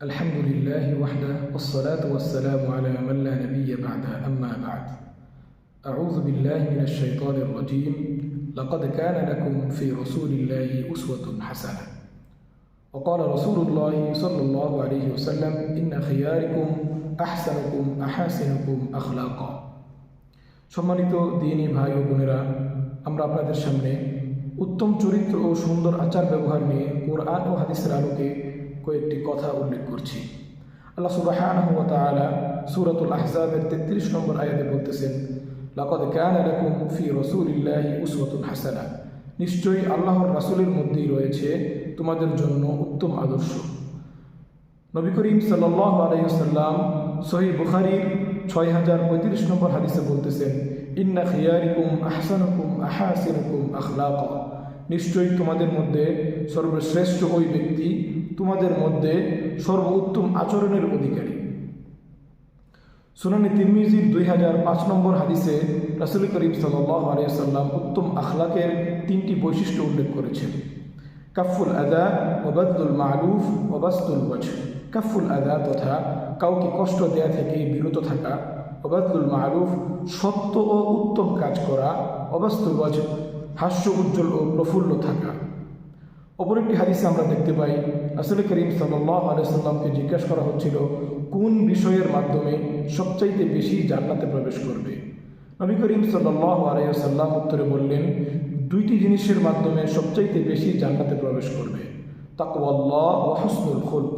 الحمد لله وحده والصلاة والسلام على من لا نبي بعده أما بعد أعوذ بالله من الشيطان الرجيم لقد كان لكم في رسول الله أسوة حسنة وقال رسول الله صلى الله عليه وسلم إن خياركم أحسنكم أحاسنكم أخلاقا সম্মানিত দিনী ভাই ও বোনেরা আমরা আপনাদের সামনে উত্তম চরিত্র ও সুন্দর আচার ব্যবহার নিয়ে কোরআন ও হাদিসের আলোকে কয়েকটি কথা উল্লেখ করছি। আল্লাহ সুবাহানহু ওয়া তাআলা সূরাতুল আহজাবের 33 নম্বর আয়াতে বলতেছেন, লাকাদ কানা লাকুম ফি রাসূলিল্লাহি উসওয়াতুন হাসানা। নিশ্চয়ই আল্লাহর রাসূলের মধ্যেই রয়েছে তোমাদের জন্য উত্তম আদর্শ। নবী করিম সাল্লাল্লাহু আলাইহি ওয়াসাল্লাম সহিহ বুখারীর ছয় হাজার পঁয়ত্রিশ নম্বর হাদিসে বলতেছেন, ইন্না খিয়ারিকুম আহসানুকুম আহাসিনুকুম আখলাক নিশ্চয়ই তোমাদের মধ্যে সর্বশ্রেষ্ঠ ওই ব্যক্তি তোমাদের মধ্যে সর্বোত্তম আচরণের অধিকারী। সুনানি তিরমিজির দুই হাজার পাঁচ নম্বর হাদিসে রাসুল করিম আলিয়াল্লাম উত্তম আখলাকের তিনটি বৈশিষ্ট্য উল্লেখ করেছেন। কাফুল আদা ওবাদুল মারুফ ওবাস্তুল ওয়াজ কাফুল আদা তথা কাউকে কষ্ট দেয়া থেকে বিরত থাকা ওবাদুল মারুফ সত্য ও উত্তম কাজ করা অবাস্তুল ওয়াজ হাস্য উজ্জ্বল ও প্রফুল্ল থাকা। অপর একটি হাদিসে আমরা দেখতে পাই আসলে করিম সাল্লাহ আলাইসাল্লামকে জিজ্ঞাসা করা হচ্ছিল, কোন বিষয়ের মাধ্যমে সবচাইতে বেশি জান্নাতে প্রবেশ করবে? নবী করিম সাল্লাহ আলাইসাল্লাম উত্তরে বললেন, দুইটি জিনিসের মাধ্যমে সবচাইতে বেশি জান্নাতে প্রবেশ করবে, তাকওয়াল্লাহ ও হসনুল খুলক।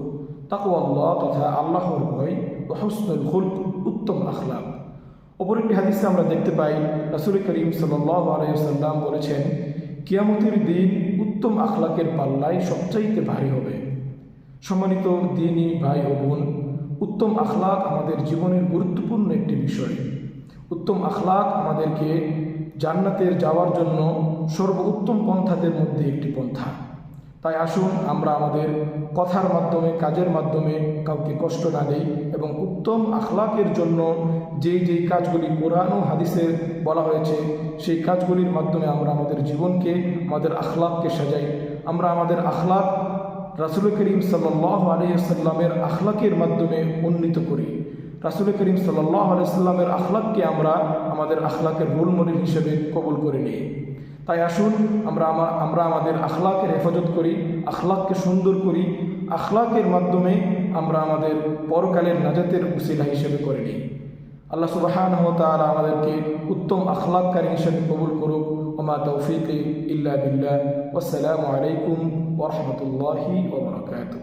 তাকওয়াল্লাহ তথা আল্লাহর ভয় ও হসনুল খুলক উত্তম আখলাক। অপর একটি হাদিসে আমরা দেখতে পাই, রাসুল করিম সাল্লাহ আলাইসাল্লাম বলেছেন, কিয়ামতির দিন উত্তম আখলাকের পাল্লায় সবচাইতে ভারী হবে। সম্মানিত দিনই ভাই ও বোন, উত্তম আখলাক আমাদের জীবনের গুরুত্বপূর্ণ একটি বিষয়। উত্তম আখলাক আমাদেরকে জান্নাতের যাওয়ার জন্য সর্বোত্তম পন্থাদের মধ্যে একটি পন্থা। তাই আসুন আমরা আমাদের কথার মাধ্যমে, কাজের মাধ্যমে কাউকে কষ্ট না দেই এবং উত্তম আখলাকের জন্য যেই যেই কাজগুলি কোরআন ও হাদিসে বলা হয়েছে, সেই কাজগুলির মাধ্যমে আমরা আমাদের জীবনকে, আমাদের আখলাককে সাজাই। আমরা আমাদের আখলাক রাসুল করিম সাল্লাহ আলহিসাল্লামের আখলাকের মাধ্যমে উন্নীত করি। রাসুল করিম সাল্লাহ আলাইসাল্লামের আখলাককে আমরা আমাদের আখলাকের রোল মডেল হিসেবে কবল করে নিই। তাই আসুন, আমরা আমরা আমাদের আখলাকের হেফাজত করি, আখলাককে সুন্দর করি। আখলাকের মাধ্যমে আমরা আমাদের পরকালের নাজাতের উসিলা হিসেবে করে নিই। আল্লাহ সুবাহান তালা আমাদেরকে উত্তম আখলাককারী হিসেবে কবুল করুক। ওমা তৌফিক ইল্লা বিল্লাহ। আসসালামু আলাইকুম ওরহমতুল্লাহি ওবরাকাতুহ